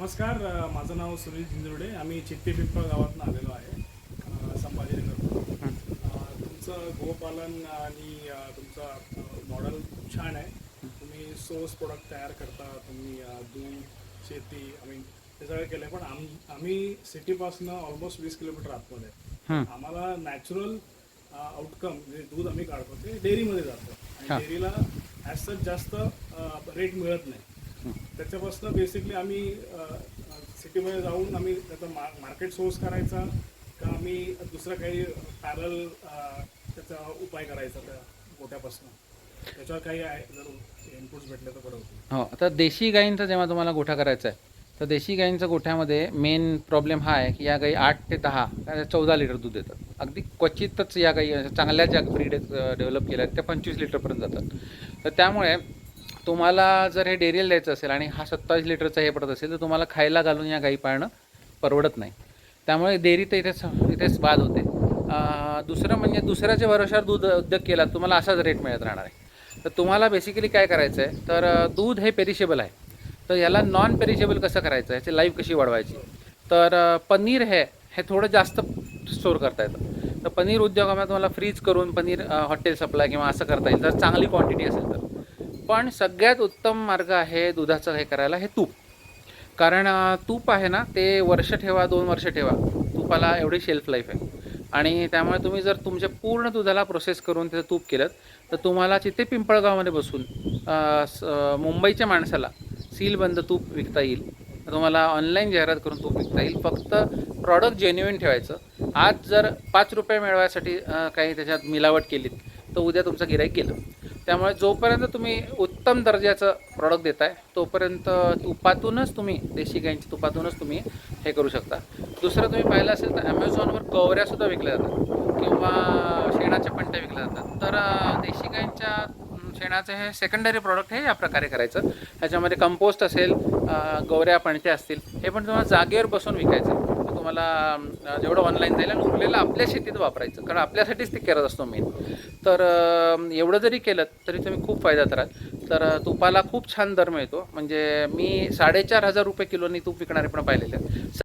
नमस्कार माझं नाव सुनील जिंजुर्डे आम्ही चित्ते पिंपळ गावातून आलेलो आहे. संभाजीनगर तुमचं गोपालन आणि तुमचं मॉडेल छान आहे. तुम्ही सोर्स प्रोडक्ट तयार करता तुम्ही दूध शेती आय मीन हे सगळं केलं पण आम आम्ही सिटीपासनं ऑलमोस्ट वीस किलोमीटर आतमध्ये आहे. आम्हाला नॅचरल आउटकम म्हणजे दूध आम्ही काढतो ते डेअरीमध्ये जातं. आणि डेअरीला ॲज सच जास्त रेट मिळत नाही. त्याच्यापासून बेसिकली आम्ही सिटीमध्ये जाऊन आम्ही त्याचा मार्केट सोर्स करायचा का आम्ही दुसरं काही पॅरल त्याचा उपाय करायचा त्या गोट्यापासून त्याच्यावर काही आहे जर इनपुट्स भेटले तर बरं होतं. हो आता देशी गायींचा जेव्हा तुम्हाला गोठा करायचा आहे तर देशी गायींच्या गोठ्यामध्ये मेन प्रॉब्लेम हा आहे की या गायी आठ ते दहा चौदा लिटर दूध देतात. अगदी क्वचितच या अशा चांगल्या ज्या ब्रीड डेव्हलप केल्या आहेत त्या पंचवीस लिटरपर्यंत जातात. तर त्यामुळे तुम्हाला जर हे डेअरीला द्यायचं असेल आणि हा सत्तावीस लिटरचा हे पडत असेल तर तुम्हाला खायला घालून या गाई पाळणं परवडत नाही. त्यामुळे डेअरी तर इथेच इथेच बाद होते. दुसरं म्हणजे दुसऱ्याच्या भरोशावर दूध उद्योग केला तुम्हाला असाच रेट मिळत राहणार आहे. तर तुम्हाला बेसिकली काय करायचं आहे तर दूध हे पेरिशेबल आहे. तर याला नॉन पेरिशेबल कसं करायचं याची लाईफ कशी वाढवायची? तर पनीर हे हे थोडं जास्त स्टोअर करता येतं. तर पनीर उद्योगामध्ये तुम्हाला फ्रीज करून पनीर हॉटेल सप्लाय किंवा असं करता येईल. जर चांगली क्वांटिटी असेल तर. पण सगळ्यात उत्तम मार्ग आहे दुधाचं हे करायला हे तूप. कारण तूप आहे ना ते वर्ष ठेवा दोन वर्ष ठेवा. तुपाला एवढी शेल्फ लाईफ आहे. आणि त्यामुळे तुम्ही जर तुमच्या पूर्ण दुधाला प्रोसेस करून त्याचं तूप केलं तर तुम्हाला तिथे पिंपळगावमध्ये बसून स- मुंबईच्या माणसाला सीलबंद तूप विकता येईल. तुम्हाला ऑनलाईन जाहिरात करून तूप विकता येईल. फक्त प्रॉडक्ट जेन्युइन ठेवायचं. आज जर पाच रुपये मिळवायसाठी काही त्याच्यात मिलावट केलीत तर उद्या तुमचं गिराईक गेलं. त्यामुळे जोपर्यंत तुम्ही उत्तम दर्जाचं प्रॉडक्ट देताय तोपर्यंत तुपातूनच तुम्ही देशी गाईंच्या तुपातूनच तुम्ही हे करू शकता. दुसरं तुम्ही पाहिलं असेल तर ॲमेझॉनवर गवऱ्यासुद्धा विकल्या जातात किंवा शेणाच्या पंट्या विकल्या जातात. तर देशी गाईंच्या शेणाचं शेणाचे हे सेकंडरी प्रॉडक्ट हे या प्रकारे करायचं. ह्याच्यामध्ये कंपोस्ट असेल गवऱ्या पणत्या असतील हे पण तुम्हाला जागेवर बसून विकायचं. तुम्हाला जेवढं ऑनलाईन जाईल आणि उरलेलं आपल्या शेतीत वापरायचं कारण आपल्यासाठीच ते करत असतो मेन तर एवढं जरी केलं तरी तुम्ही खूप फायदा कराल तर तुपाला खूप छान दर मिळतो. म्हणजे मी साडेचार हजार रुपये किलोनी तूप विकणारे पण पाहिलेले आहेत.